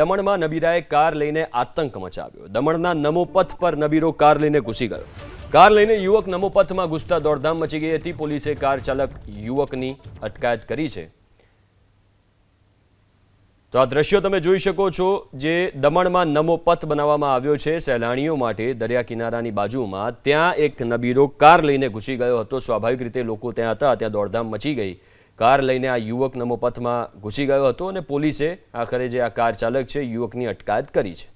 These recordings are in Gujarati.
દમણમાં નબીરાએ કાર લઈને આતંક મચાવ્યો. દમણના નમોપથ પર નબીરો કાર લઈને ઘૂસી ગયો. કાર લઈને યુવક નમોપથમાં ઘૂસતા દોડધામ મચી ગઈ હતી. પોલીસે કાર ચાલક યુવકની અટકાયત કરી છે. તો આ દ્રશ્યો તમે જોઈ શકો છો જે દમણમાં નમો પથ બનાવવામાં આવ્યો છે સહેલાણીઓ માટે દરિયા કિનારાની બાજુમાં. ત્યાં એક નબીરો કાર લઈને ઘૂસી ગયો હતો. સ્વાભાવિક રીતે લોકો ત્યાં હતા. ત્યાં દોડધામ મચી ગઈ. કાર લઈને આ યુવક નમો પથમાં ઘૂસી ગયો હતો અને પોલીસે આખરે જે આ કાર ચાલક છે, યુવકની અટકાયત કરી છે.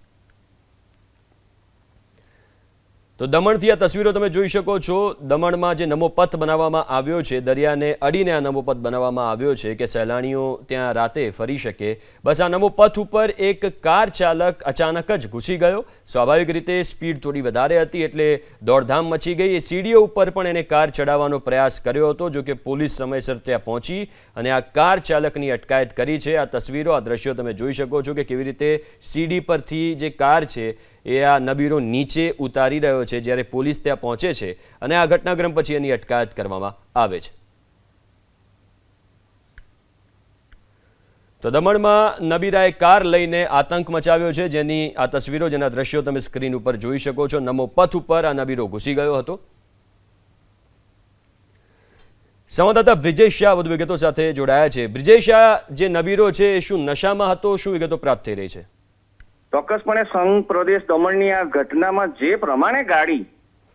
તો દમણથી આ તસવીરો તમે જોઈ શકો છો. દમણમાં જે નમો પથ બનાવવામાં આવ્યો છે, દરિયાને અડીને આ નમો પથ બનાવવામાં આવ્યો છે કે સહેલાણીઓ ત્યાં રાતે ફરી શકે. બસ આ નમો પથ ઉપર એક કાર ચાલક અચાનક જ ઘૂસી ગયો. સ્વાભાવિક રીતે સ્પીડ થોડી વધારે હતી એટલે દોડધામ મચી ગઈ. એ સીડીઓ ઉપર પણ એને કાર ચડાવવાનો પ્રયાસ કર્યો હતો જો કે પોલીસ સમયસર ત્યાં પહોંચી અને આ કાર ચાલકની અટકાયત કરી છે. આ તસવીરો, આ દ્રશ્યો તમે જોઈ શકો છો કે કેવી રીતે સીડી પરથી જે કાર છે એ આ નબીરો નીચે ઉતારી રહ્યો છે જ્યારે પોલીસ ત્યાં પહોંચે છે અને આ ઘટનાક્રમ પછી એની અટકાયત કરવામાં આવે છે. તો દમણમાં નબીરાએ કાર લઈને આતંક મચાવ્યો છે. જેની આ તસવીરો, જેના દ્રશ્યો તમે સ્ક્રીન ઉપર જોઈ શકો છો. નમો પથ ઉપર આ નબીરો ઘૂસી ગયો હતો. સંવાદદાતા બ્રિજેશ શાહ વધુ વિગતો સાથે જોડાયા છે. બ્રિજેશ શાહ, જે નબીરો છે, એ શું નશામાં હતો? શું વિગતો પ્રાપ્ત થઈ રહી છે? ચોક્કસપણે સંઘ, પ્રદેશ દમણની આ ઘટનામાં જે પ્રમાણે ગાડી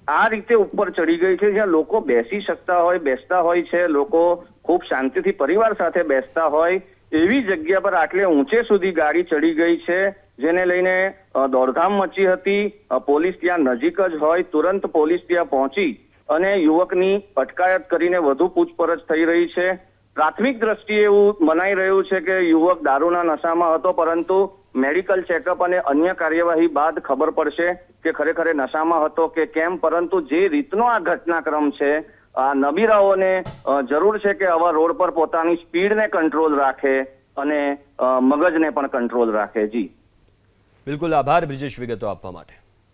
આ રીતે ઉપર ચડી ગઈ છે, જ્યાં લોકો બેસી શકતા હોય, બેસતા હોય છે, લોકો ખૂબ શાંતિથી પરિવાર સાથે બેસતા હોય, એવી જગ્યા પર આટલે ઊંચે સુધી ગાડી ચડી ગઈ છે, જેને લઈને દોડધામ મચી હતી પોલીસ ત્યાં નજીક જ હોય, તુરંત પોલીસ ત્યાં પહોંચી અને યુવકની અટકાયત કરીને વધુ પૂછપરછ થઈ રહી છે. પ્રાથમિક દ્રષ્ટિએ એવું મનાઈ રહ્યું છે કે યુવક દારૂના નશામાં હતો, પરંતુ મેડિકલ ચેકઅપ અને અન્ય કાર્યવાહી બાદ ખબર પડશે કે ખરેખર નશામાં હતો કે કેમ, પરંતુ જે રીતનો આ ઘટનાક્રમ છે, આ નબીરાઓને જરૂર છે કે આવા રોડ પર પોતાની સ્પીડને કંટ્રોલ રાખે અને મગજને પણ કંટ્રોલ રાખે. જી. બિલકુલ આભાર બ્રિજેશ વિગતો આપવા માટે.